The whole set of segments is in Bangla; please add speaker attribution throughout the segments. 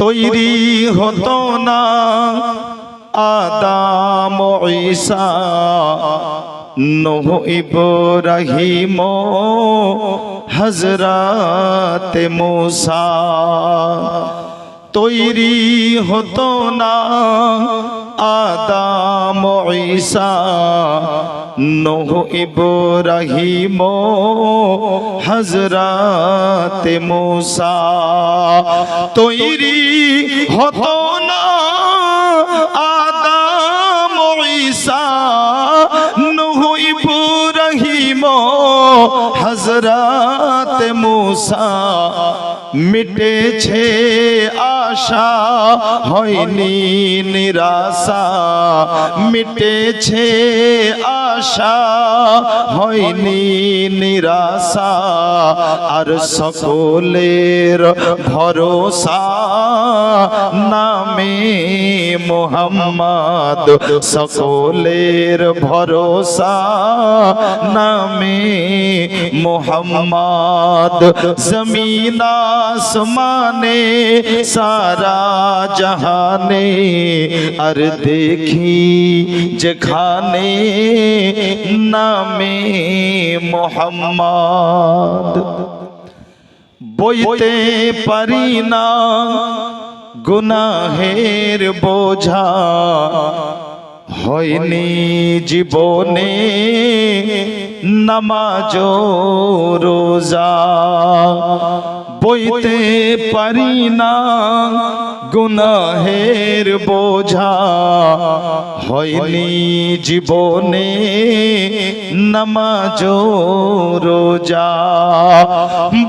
Speaker 1: তৈরি হতো না। আদাম ঈসা নোহ ইব্রাহিম হজরত মুসা। তৈরি হতো না। আদাম ঈসা নোহ ইব্রাহিম হজরত মুসা তৈরি হতো না। হজরত মুসা মিটেছে আশা হয়নি নিরাশা। মিটেছে আশা হয়নি নিরাশা। আর সকলের ভরসা নামে মোহাম্মদ। সকলের ভরসা নামে মোহাম্মদ জমিন আসমানে সারা জাহানে আর দেখি যেখানে নামে মোহাম্মদ বইতে পারি না গুনাহের বোঝা হয়নি জীবনে নামাজ রোজা বইতে পারি না গুনাহের বোঝা হয়নি জীবনে নামাজ রোজা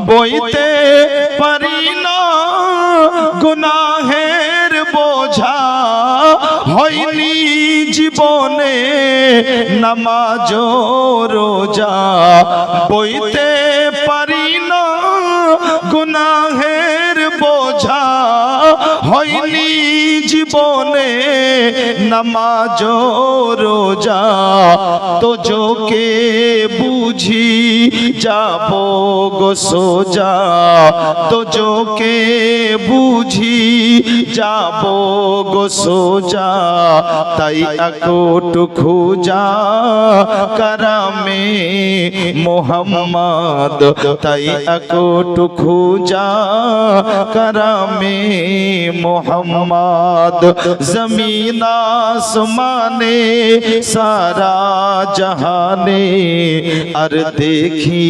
Speaker 1: বইতে পারি না গুনাহের বোঝা হয়নি জীবনে নামাজ রোজা বইতে পারি না গুনাহের বোঝা। হয়নি জীবনে নামাজ রোজা। তো যোকে বুঝি যাব গো সোজা। তো যোকে বুঝি যাব গো সোজা তাই একট খুজা কারামে মোহাম্মদ তাই একট খুজা কারামে মোহাম্মদ জমিন আসমানে সারা জাহানে আর দেখি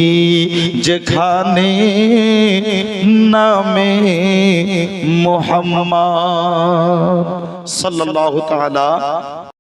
Speaker 1: যেখানে নামে মোহাম্মদ সাল্লাল্লাহু তাআলা